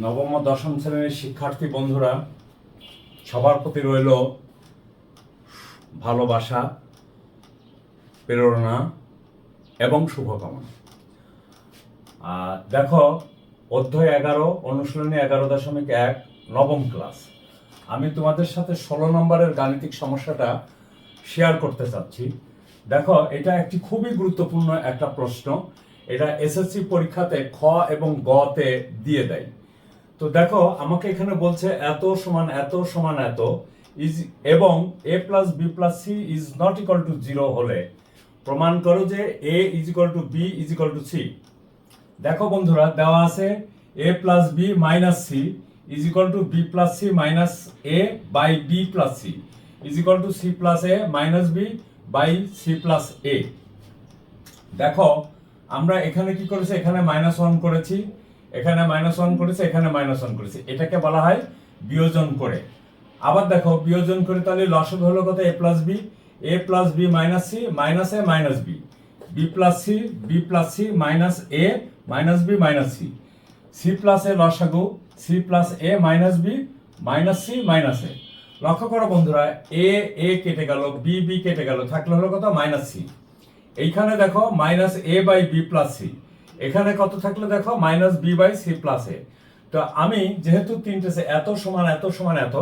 নবম ও দশম শ্রেণির শিক্ষার্থী বন্ধুরা, সবার প্রতি রইল ভালোবাসা, প্রেরণা এবং শুভকামনা। দেখো, অধ্যায় এগারো, অনুশীলনী এগারো দশমিক এক, নবম ক্লাস। আমি তোমাদের সাথে ষোলো নম্বরের গাণিতিক সমস্যাটা শেয়ার করতে চাচ্ছি। দেখো, এটা একটি খুবই গুরুত্বপূর্ণ একটা প্রশ্ন। এটা এসএসসি পরীক্ষাতে খ এবং গতে দিয়ে দেয়। তো দেখো, আমাকে এখানে বলছে এত সমান এত সমান এত ইজ এবং A plus B plus C is not equal to zero হলে প্রমাণ করো যে A is equal to B is equal to C দেখো বন্ধুরা, দেওয়া আছে A plus B minus C is equal to B plus C minus A by B plus C is equal to C plus A minus B by C plus A দেখো, আমরা এখানে কি করেছি? এখানে মাইনাস ওয়ান করেছি। এখানে minus one করেছে, এখানে মাইনাস ওয়ান করেছে। এটাকে বলা হয় বিয়োজন করে। আবার দেখো, বিয়োজন করে তাহলে লসক হলো কত? A plus B A plus B minus C minus A minus B B plus C B plus C minus A minus B minus C C plus A লসাগু C plus A minus B minus C minus A লক্ষ্য করো বন্ধুরা এ এ কেটে গেল B B কেটে গেল, থাকলে হলো কত? মাইনাস সি এইখানে দেখো minus A by B plus C এখানে কত থাকলে দেখো minus B by C plus A তো আমি যেহেতু তিনটে এত সমান এত সমান, এত,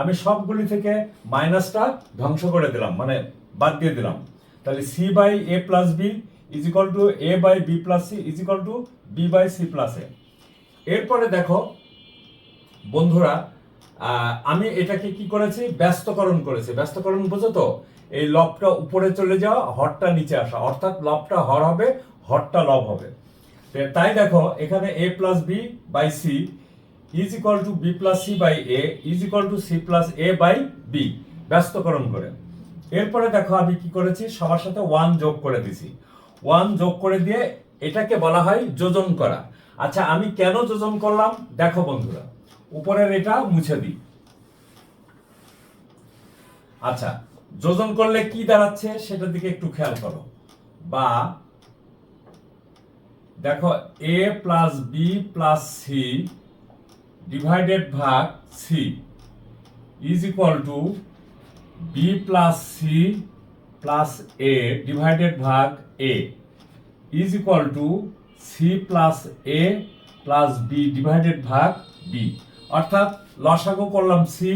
আমি সবগুলি থেকে মাইনাসটা ধ্বংস করে দিলাম মানে বাদ দিয়ে দিলাম। তাহলে C by A plus B is equal to A by B plus C is equal to B by C plus A এরপরে দেখো, বন্ধুরা আমি এটাকে কি করেছি? ব্যস্তকরণ করেছি। ব্যস্তকরণ বোঝো তো? এই লবটা উপরে চলে যাওয়া, হরটা নিচে আসা। অর্থাৎ লবটা হর হবে, হরটা লব হবে। তাই দেখো, এখানে A plus B by C is equal to B plus C by A is equal to C plus A by B ব্যস্তকরণ করে। এরপরে দেখো আমি কি করেছি, সবার সাথে ওয়ান যোগ করে দিছি। ওয়ান যোগ করে দিয়ে এটাকে বলা হয় যোজন করা। আচ্ছা আমি কেন যোজন করলাম? দেখো বন্ধুরা, উপরের এটা মুছে দিই। আচ্ছা যোজন করলে কি দাঁড়াচ্ছে সেটার দিকে একটু খেয়াল করো। বা দেখো A plus B plus C divided ভাগ C is equal to B plus C plus A divided ভাগ A is equal to C plus A plus B divided ভাগ বি অর্থাৎ লসাগু করলাম সি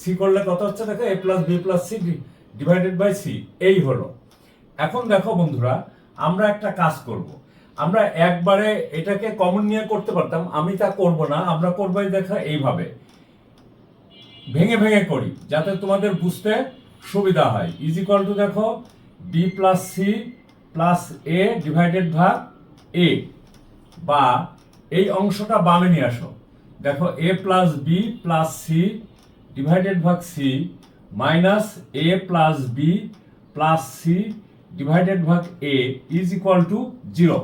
সি করলে কত হচ্ছে দেখো A plus B plus C divided by C এই হলো। এখন দেখো বন্ধুরা, আমরা একটা কাজ করব। আমরা একবারে এটাকে কমন নিয়ে করতে পারতাম, আমি তা করব না, আমরা করব এই দেখা এইভাবে। ভেঙে ভেঙে করি, যাতে তোমাদের বুঝতে সুবিধা হয়। ইজ ইকুয়াল টু দেখো B plus C plus A divided ভাগ এ বা এই অংশটা বামে নিয়ে আসো। দেখো A plus B plus C divided ভাগ C minus A plus B plus C divided ভাগ A is equal to zero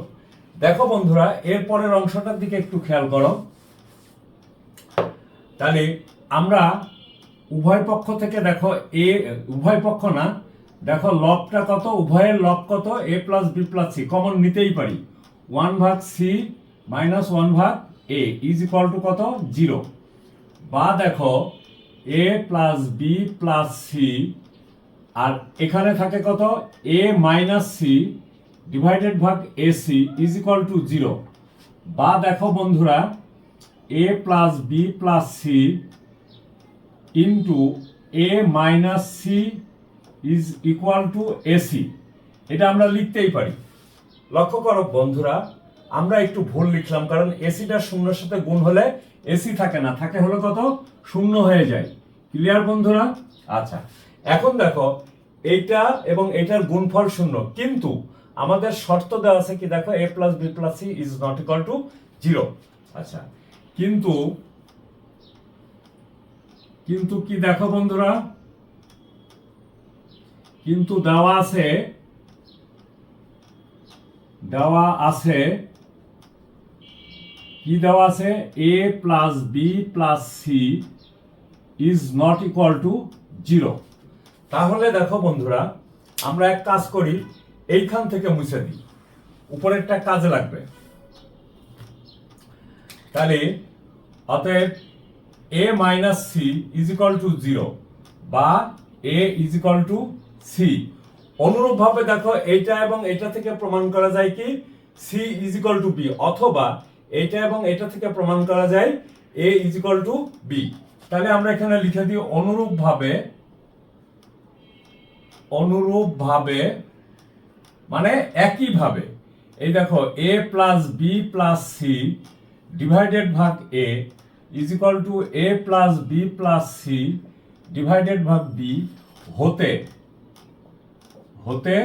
দেখো বন্ধুরা, এর পরের অংশটার দিকে একটু খেয়াল করো। তাহলে আমরা উভয় পক্ষ থেকে দেখো এ, উভয় পক্ষ না, দেখো লবটা কত, উভয়ের লব কত, A plus B plus C common নিতেই পারি। ওয়ান ভাগ সি মাইনাস ওয়ান ভাগ এ ইজ ইকুয়াল টু কত? জিরো বা দেখো A plus B plus C আর এখানে থাকে কত? এ মাইনাস সি ডিভাইডেড ভাগ A C is equal to zero বা দেখো বন্ধুরা A plus B plus C into A minus C is equal to AC এটা আমরা লিখতেই পারি। লক্ষ্য করো বন্ধুরা, আমরা একটু ভুল লিখলাম, কারণ এসিটা শূন্যের সাথে গুণ হলে এসি থাকে না, থাকে হলো কত? শূন্য হয়ে যায়। ক্লিয়ার বন্ধুরা? আচ্ছা। এখন দেখো, এইটা এবং এটার গুণফল শূন্য। কিন্তু আমাদের শর্ত দেওয়া আছে কি, দেখো A plus B plus C is not equal to zero আচ্ছা কিন্তু কিন্তু কি দেখো বন্ধুরা? কিন্তু দেওয়া আছে দেওয়া আছে, কি দেওয়া আছে? A plus B plus C is not equal to zero তাহলে দেখো বন্ধুরা, আমরা এক কাজ করি এইখান থেকে মুছে দিই। উপরেরটা কাজে লাগবে। তাহলে অতএব A minus C is equal to zero বা A is equal to C অনুরূপভাবে দেখো, এইটা এবং এটা থেকে প্রমাণ করা যায় কি? C is equal to B অথবা এইটা এবং এটা থেকে প্রমাণ করা যায় A is equal to B তাহলে আমরা এখানে লিখে দিই, অনুরূপভাবে অনুরূপভাবে মানে একইভাবে, এই দেখো A plus B plus C divided ভাগ A is equal to A plus B plus C divided ভাগ বি হতে হতে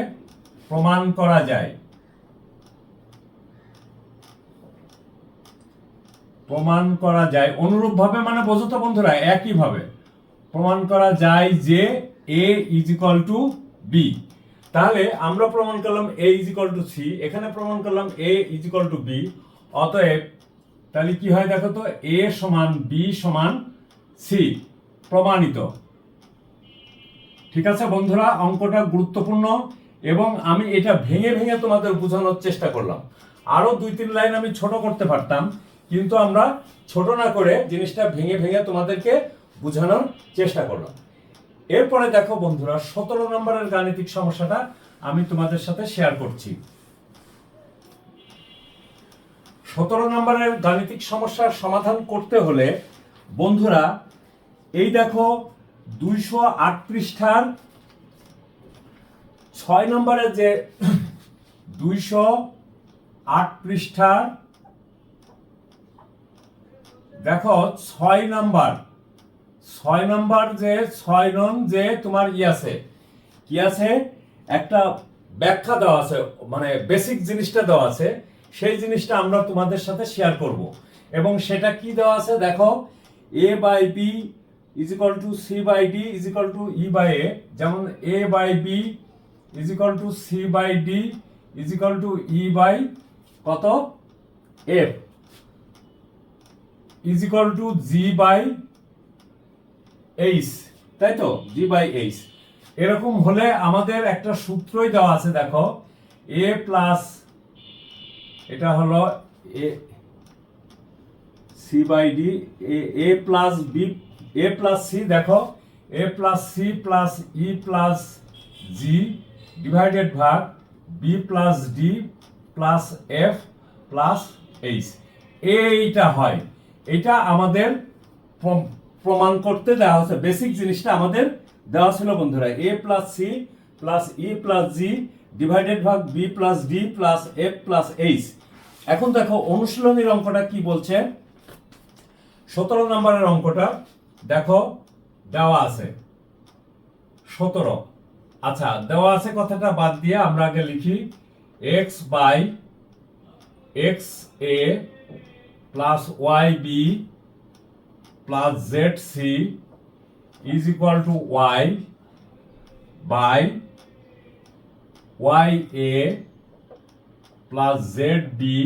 প্রমাণ করা যায়। প্রমাণ করা যায়, অনুরূপভাবে মানে বোঝো তো বন্ধুরা, একইভাবে। প্রমাণ করা যায় যে A is equal to B তাহলে আমরা প্রমাণ করলাম A is equal to C এখানে প্রমাণ করলাম A is equal to B অতএব তাহলে কি হয় দেখো তো? এ সমান বি সমান সি প্রমাণিত। ঠিক আছে বন্ধুরা? অঙ্কটা গুরুত্বপূর্ণ এবং আমি এটা ভেঙে ভেঙে তোমাদের বোঝানোর চেষ্টা করলাম। আরও দুই তিন লাইন আমি ছোট করতে পারতাম, কিন্তু আমরা ছোট না করে জিনিসটা ভেঙে ভেঙে তোমাদেরকে বোঝানোর চেষ্টা করলাম। এরপরে দেখো বন্ধুরা, সতেরো নম্বরের গাণিতিক সমস্যাটা আমি তোমাদের সাথে শেয়ার করছি। সতেরো নম্বরের গাণিতিক সমস্যার সমাধান করতে হলে, বন্ধুরা, এই দেখো দুইশো আট পৃষ্ঠার ছয় নম্বরের যে দুইশো আট পৃষ্ঠার দেখো ছয় নাম্বার ছয় নম্বর যে ছয় নং যে তোমার ই আছে, কি আছে? একটা ব্যাখ্যা দেওয়া আছে মানে বেসিক জিনিসটা দেওয়া আছে, সেই জিনিসটা আমরা তোমাদের সাথে শেয়ার করব। এবং সেটা কি দেওয়া আছে? দেখো A by B is equal to C by D is equal to E by A যেমন A by B is equal to C by D is equal to E by কত? F is equal to G by H তাই তো? জি by H এরকম হলে আমাদের একটা সূত্রই দেওয়া আছে, দেখো। এ প্লাস এটা হলো A C by D A plus B A plus C দেখো। A plus C plus E plus G divided ভাগ B plus D plus F plus H এইটা হয়। এটা আমাদের প্রমাণ করতে দেওয়া হচ্ছে বেসিক জিনিসটা আমাদের দেওয়া ছিল বন্ধুরা। A plus C plus E plus G divided ভাগ B plus D plus F plus H এখন দেখো, অনুশীলনীর অঙ্কটা কি বলছে? সতেরো নম্বরের অঙ্কটা দেখো, দেওয়া আছে। সতেরো। আচ্ছা দেওয়া আছে কথাটা বাদ দিয়ে আমরা আগে লিখি। X by x a plus y b plus z c is equal to Y by Y A plus Z B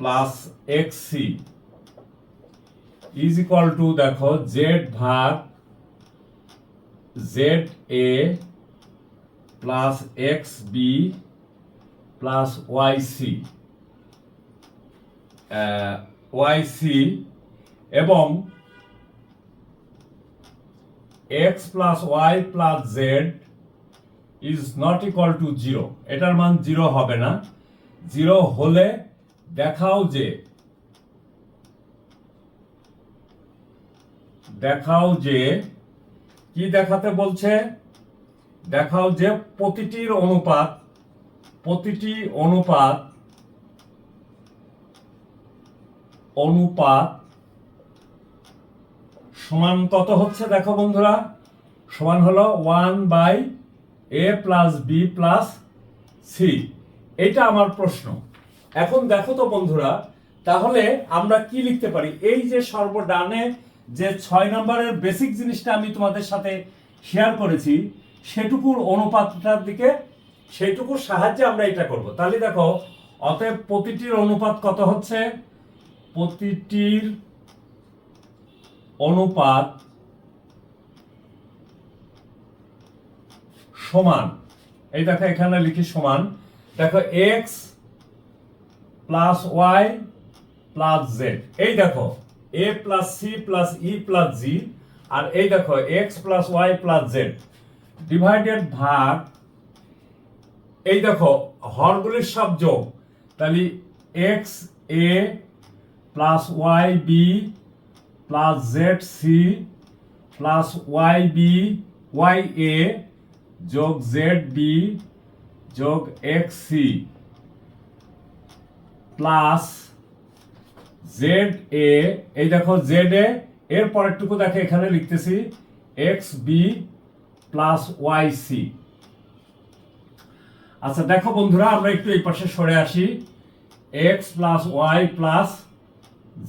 plus x C is equal to দেখো জেড ভাগ z a plus x b plus y c y c এবং x plus y plus z is not equal to zero এটার মান zero হবে না। Zero হলে দেখাও যে দেখাও যে, কি দেখাতে বলছে? দেখাও যে প্রতিটির অনুপাত, প্রতিটি অনুপাত অনুপাত সমান কত হচ্ছে দেখো বন্ধুরা? সমান হলো one by a plus b plus c. এটা আমার প্রশ্ন। এখন দেখো তো বন্ধুরা, তাহলে আমরা কি লিখতে পারি? এই যে সর্বডানে যে ছয় নম্বরের বেসিক জিনিসটা আমি তোমাদের সাথে শেয়ার করেছি, সেটুকুর অনুপাতটার দিকে সেইটুকুর সাহায্যে আমরা এটা করব। তাহলে দেখো, অতএব প্রতিটির অনুপাত কত হচ্ছে? প্রতিটির অনুপাত সমান। এই দেখো এখানে লিখি সমান। দেখো x plus y plus z এই দেখো a plus c plus e plus g আর এই দেখো x plus y plus z divided ভাগ, এই দেখো, হরগুলির সব যোগ তাহলে x a plus y b plus z c plus y b y a যোগ জেড বি যোগ x c plus z a, এই দেখো জেড এ, এর পরেরটুকু দেখে এখানে লিখতেছি x b plus y c. আচ্ছা দেখো বন্ধুরা, আমরা একটু এই পাশে সরে আসি। X plus y plus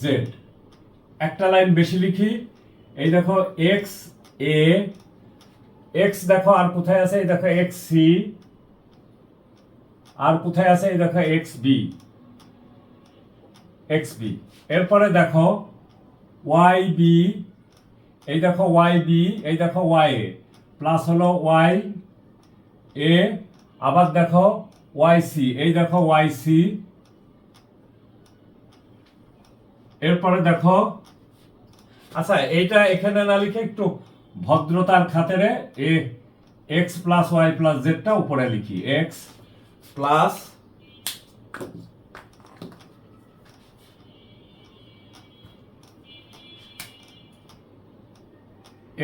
z একটা লাইন বেশি লিখি। এই দেখো এক্স এ এক্স দেখো আর কোথায় আছে? এই দেখো এক্স সি আর কোথায় আছে? এই দেখো এক্স বি এক্স বি এরপরে দেখো ওয়াই বি এই দেখো ওয়াই বি এই দেখো ওয়াই এ প্লাস হলো ওয়াই এ আবার দেখো ওয়াই সি এই দেখো ওয়াই সি এরপরে দেখো আচ্ছা এইটা এখানে না লিখে একটু ভদ্রতার খাতিরে a x plus y plus জেডটা উপরে লিখি। X plus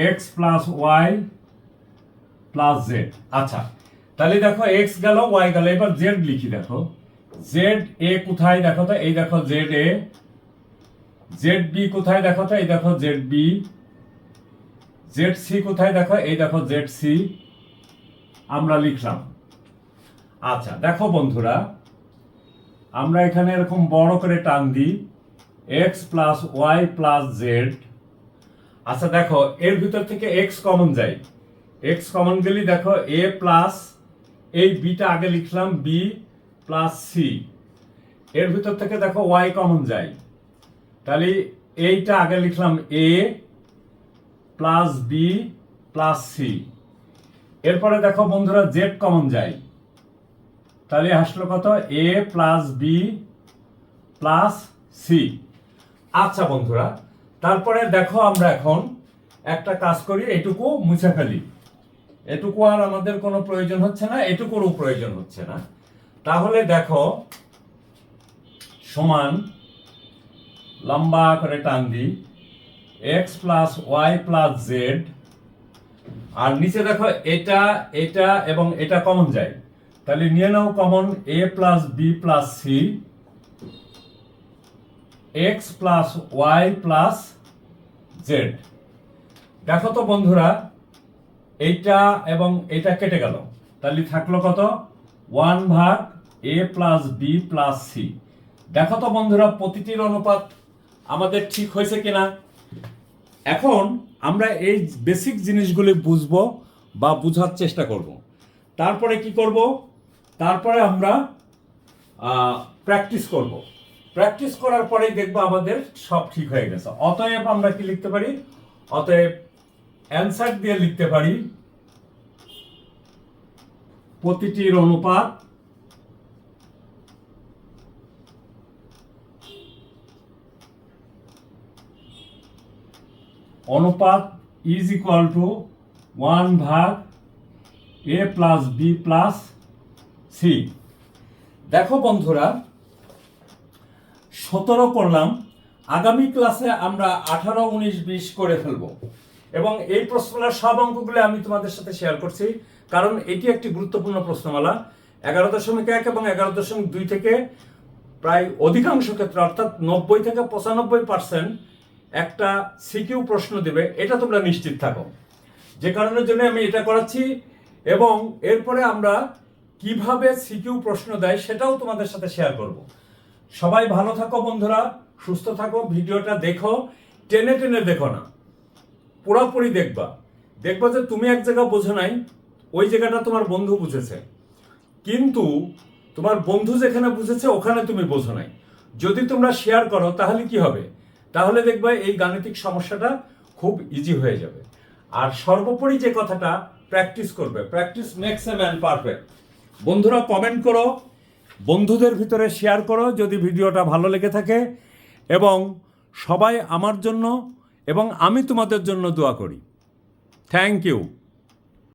x plus y plus z আচ্ছা তাহলে দেখো এক্স গেল ওয়াই গেল, এবার জেড লিখি দেখো। জেড এ কোথায় দেখো তো? এই দেখো জেড এ জেড বি কোথায় দেখো তো? এই দেখো জেড বি জেড সি কোথায় দেখো? এই দেখো জেড সি আমরা লিখলাম। আচ্ছা দেখো বন্ধুরা, আমরা এখানে এরকম বড় করে টান দিই। X plus y plus z আচ্ছা দেখো, এর ভিতর থেকে এক্স কমন যায়। এক্স কমন গেলি দেখো এ প্লাস এই বিটা আগে লিখলাম বি প্লাস সি এর ভিতর থেকে দেখো ওয়াই কমন যায়। তাহলে এইটা আগে লিখলাম a plus b plus c এরপরে দেখো বন্ধুরা জেড কমন যায়। তাহলে আসলো কত? A plus b plus c আচ্ছা বন্ধুরা, তারপরে দেখো আমরা এখন একটা কাজ করি, এটুকু মুছে ফেলি। এটুকু আর আমাদের কোনো প্রয়োজন হচ্ছে না, এটুকুরও প্রয়োজন হচ্ছে না। তাহলে দেখো, সমান লম্বা করে টান দিই x plus y plus z আর নিচে দেখো এটা এটা এবং এটা কমন যায়। তাহলে নিয়ে নাও common a plus b plus c x plus y plus z দেখো তো বন্ধুরা, এইটা এবং এটা কেটে গেল। তাহলে থাকল কত? ওয়ান ভাগ a plus b plus c দেখো তো বন্ধুরা, প্রতিটির অনুপাত আমাদের ঠিক হয়েছে কিনা? এখন আমরা এই বেসিক জিনিসগুলি বুঝব বা বুঝার চেষ্টা করব। তারপরে কি করব? তারপরে আমরা প্র্যাকটিস করব। প্র্যাকটিস করার পরেই দেখব আমাদের সব ঠিক হয়ে গেছে। অতএব আমরা কি লিখতে পারি? অতএব অ্যান্সার দিয়ে লিখতে পারি প্রতিটির অনুপাত অনুপাত ইজ ইকুয়াল টু ওয়ান ভাগ a plus b plus c দেখো বন্ধুরা, সতেরো করলাম, আগামী ক্লাসে আমরা আঠারো, উনিশ, বিশ করে ফেলব। এবং এই প্রশ্নমালার সব অঙ্কগুলো আমি তোমাদের সাথে শেয়ার করছি, কারণ এটি একটি গুরুত্বপূর্ণ প্রশ্নমালা। এগারো দশমিক এক এবং এগারো দশমিক দুই থেকে প্রায় অধিকাংশ ক্ষেত্রে, অর্থাৎ নব্বই থেকে পঁচানব্বই পার্সেন্ট একটা সিকিউ প্রশ্ন দেবে, এটা তোমরা নিশ্চিত থাকো। যে কারণের জন্য আমি এটা করাচ্ছি, এবং এরপরে আমরা কীভাবে সিকিউ প্রশ্ন দেয় সেটাও তোমাদের সাথে শেয়ার করব। সবাই ভালো থাকো বন্ধুরা, সুস্থ থাকো, ভিডিওটা দেখো, টেনে টেনে দেখো না, পুরোপুরি দেখবা। দেখবা যে তুমি এক জায়গা বোঝো নাই, ওই জায়গাটা তোমার বন্ধু বুঝেছে। কিন্তু তোমার বন্ধু যেখানে বুঝেছে, ওখানে তুমি বোঝো নাই। যদি তোমরা শেয়ার করো, তাহলে কি হবে? তাহলে দেখবে এই গাণিতিক সমস্যাটা খুব ইজি হয়ে যাবে। আর সর্বোপরি যে কথাটা প্র্যাকটিস করবে practice makes a man perfect বন্ধুরা কমেন্ট করো, বন্ধুদের ভিতরে শেয়ার করো যদি ভিডিওটা ভালো লেগে থাকে, এবং সবাই আমার জন্য এবং আমি তোমাদের জন্য দোয়া করি। Thank you